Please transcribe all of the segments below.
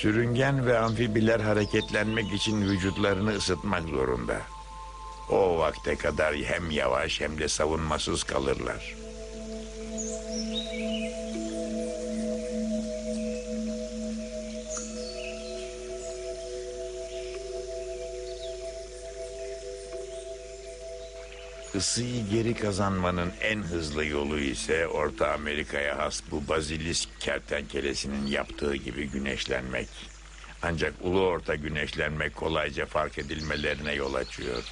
Sürüngen ve amfibiler hareketlenmek için vücutlarını ısıtmak zorunda. O vakte kadar hem yavaş hem de savunmasız kalırlar. Isıyı geri kazanmanın en hızlı yolu ise Orta Amerika'ya has bu bazilisk kertenkelesinin yaptığı gibi güneşlenmek. Ancak ulu orta güneşlenmek kolayca fark edilmelerine yol açıyor.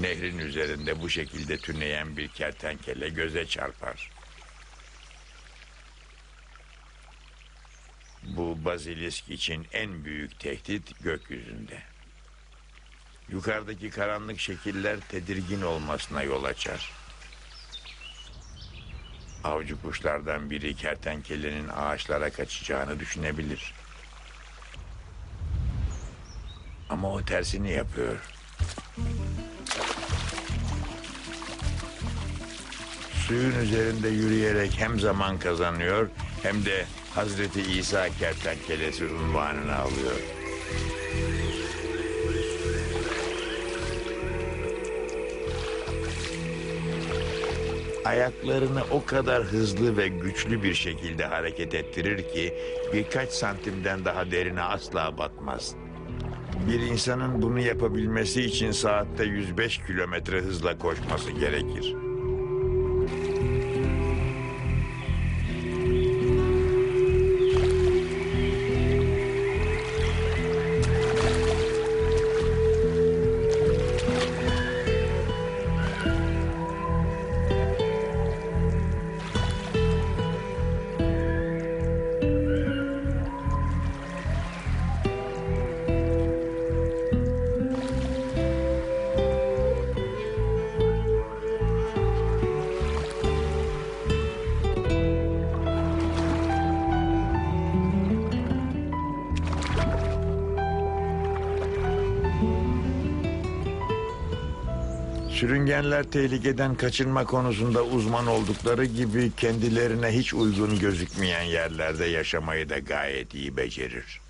Nehrin üzerinde bu şekilde tüneyen bir kertenkele göze çarpar. Bu bazilisk için en büyük tehdit gökyüzünde. Yukarıdaki karanlık şekiller tedirgin olmasına yol açar. Avcı kuşlardan biri kertenkelenin ağaçlara kaçacağını düşünebilir. Ama o tersini yapıyor. Suyun üzerinde yürüyerek hem zaman kazanıyor hem de Hazreti İsa kertenkelesi unvanını alıyor. Ayaklarını o kadar hızlı ve güçlü bir şekilde hareket ettirir ki birkaç santimden daha derine asla batmaz. Bir insanın bunu yapabilmesi için saatte 105 kilometre hızla koşması gerekir. Sürüngenler tehlikeden kaçınma konusunda uzman oldukları gibi kendilerine hiç uygun gözükmeyen yerlerde yaşamayı da gayet iyi becerir.